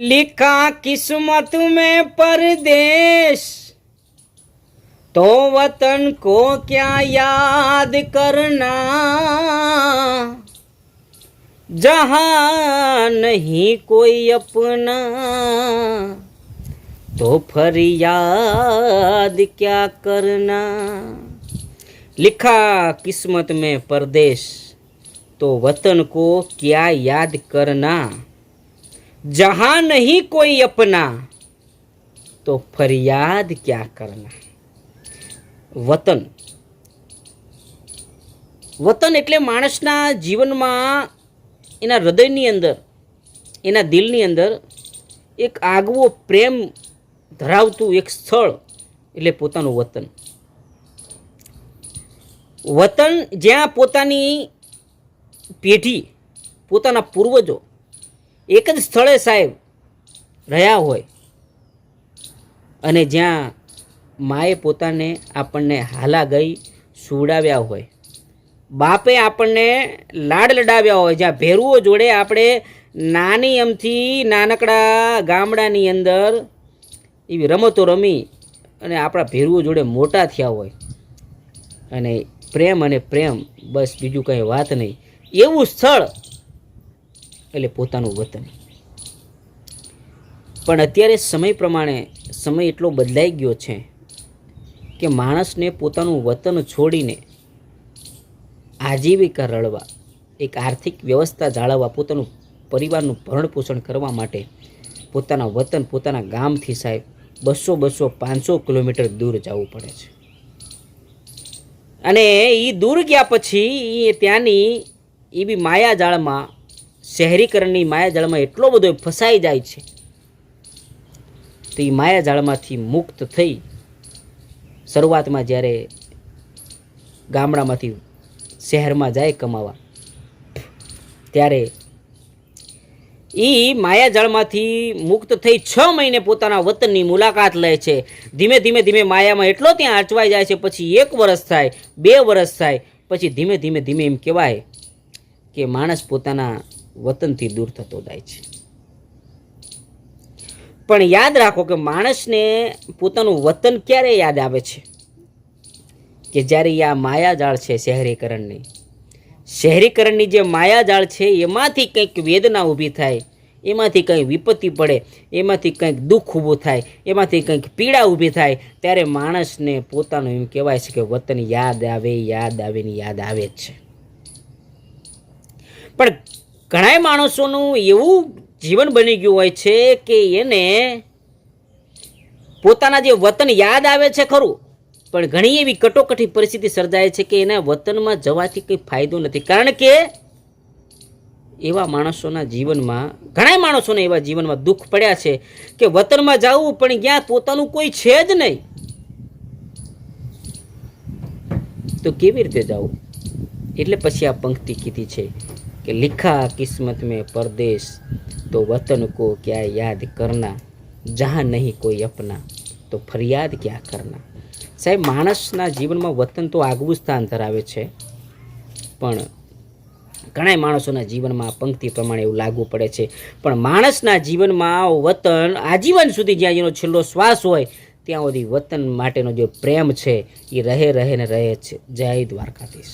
लिखा किस्मत में परदेश। तो वतन को क्या याद करना? जहाँ नहीं कोई अपना तो फरियाद क्या करना? लिखा किस्मत में परदेश तो वतन को क्या याद करना? जहाँ नहीं कोई अपना तो फरियाद क्या करना વતન વતન એટલે માણસના જીવનમાં એના હૃદયની અંદર એના દિલની અંદર એક આગવો પ્રેમ ધરાવતું એક સ્થળ એટલે પોતાનું વતન વતન જ્યાં પોતાની પેઢી પોતાના પૂર્વજો એક જ સ્થળે સાહેબ રહ્યા હોય અને જ્યાં માએ પોતાને આપણને હાલા ગઈ સુવડાવ્યા હોય. બાપે આપણને લાડ લડાવ્યા હોય. જ્યાં ભેરુઓ જોડે આપણે નાની એમથી નાનકડા ગામડાની અંદર એવી રમતો રમી અને આપણા ભેરુઓ જોડે મોટા થયા હોય. અને પ્રેમ અને પ્રેમ, બસ બીજું કંઈ વાત નહીં. એવું સ્થળ એટલે પોતાનું વતન. પણ અત્યારે સમય પ્રમાણે સમય એટલો બદલાઈ ગયો છે કે માણસને પોતાનું વતન છોડીને આજીવિકા રળવા, એક આર્થિક વ્યવસ્થા જાળવવા, પોતાનું પરિવારનું ભરણ પોષણ કરવા માટે પોતાના વતન પોતાના ગામથી સાહેબ બસો બસો પાંચસો કિલોમીટર દૂર જવું પડે છે. અને એ દૂર ગયા પછી એ ત્યાંની એ બી માયાજાળમાં શહેરીકરણની માયાજાળમાં એટલો બધો ફસાઈ જાય છે તો એ માયાજાળમાંથી મુક્ત થઈ શરૂઆતમાં જ્યારે ગામડામાંથી શહેરમાં જાય કમાવા, ત્યારે એ માયાજાળમાંથી મુક્ત થઈ છ મહિને પોતાના વતનની મુલાકાત લે છે. ધીમે ધીમે ધીમે માયામાં એટલો ત્યાં આચવાઈ જાય છે, પછી એક વર્ષ થાય, બે વર્ષ થાય, પછી ધીમે ધીમે ધીમે એમ કહેવાય કે માણસ પોતાના વતનથી દૂર થતો જાય છે. પણ યાદ રાખો કે માણસને પોતાનું વતન ક્યારે યાદ આવે છે? કે જ્યારે આ માયાજાળ છે શહેરીકરણની. શહેરીકરણની જે માયાજાળ છે, એમાંથી કંઈક વેદના ઊભી થાય, એમાંથી કંઈક વિપત્તિ પડે, એમાંથી કંઈક દુઃખ ઊભું થાય, એમાંથી કંઈક પીડા ઊભી થાય, ત્યારે માણસને પોતાનું એમ કહેવાય છે કે વતન યાદ આવે યાદ આવે ને યાદ આવે જ છે. પણ ઘણાય માણસોનું એવું જીવન બની ગયું હોય છે કે એને પોતાના જે વતન યાદ આવે છે ખરું, પણ ઘણી એવી કટોકટી પરિસ્થિતિ સર્જાય છે કે એના વતનમાં જવાથી કંઈ ફાયદો નથી. કારણ કે એવા માણસોના જીવનમાં ઘણા માણસોને એવા જીવનમાં દુઃખ પડ્યા છે કે વતનમાં જવું પણ ક્યાં પોતાનું કોઈ છે જ નહીં. તો કેવી રીતે જવું? એટલે પછી આ પંક્તિ કીધી છે કે लिखा किस्मत में परदेश तो वतन को क्या याद करना जहाँ નહીં કોઈ અપના તો ફરિયાદ ક્યાં કરના સાહેબ માણસના જીવનમાં વતન તો આગવું સ્થાન ધરાવે છે પણ ઘણા માણસોના જીવનમાં આ પંક્તિ પ્રમાણે એવું લાગુ પડે છે પણ માણસના જીવનમાં વતન આજીવન સુધી જ્યાં એનો છેલ્લો શ્વાસ હોય ત્યાં સુધી વતન માટેનો જે પ્રેમ છે એ રહે રહે ને રહે છે જય દ્વારકાધીશ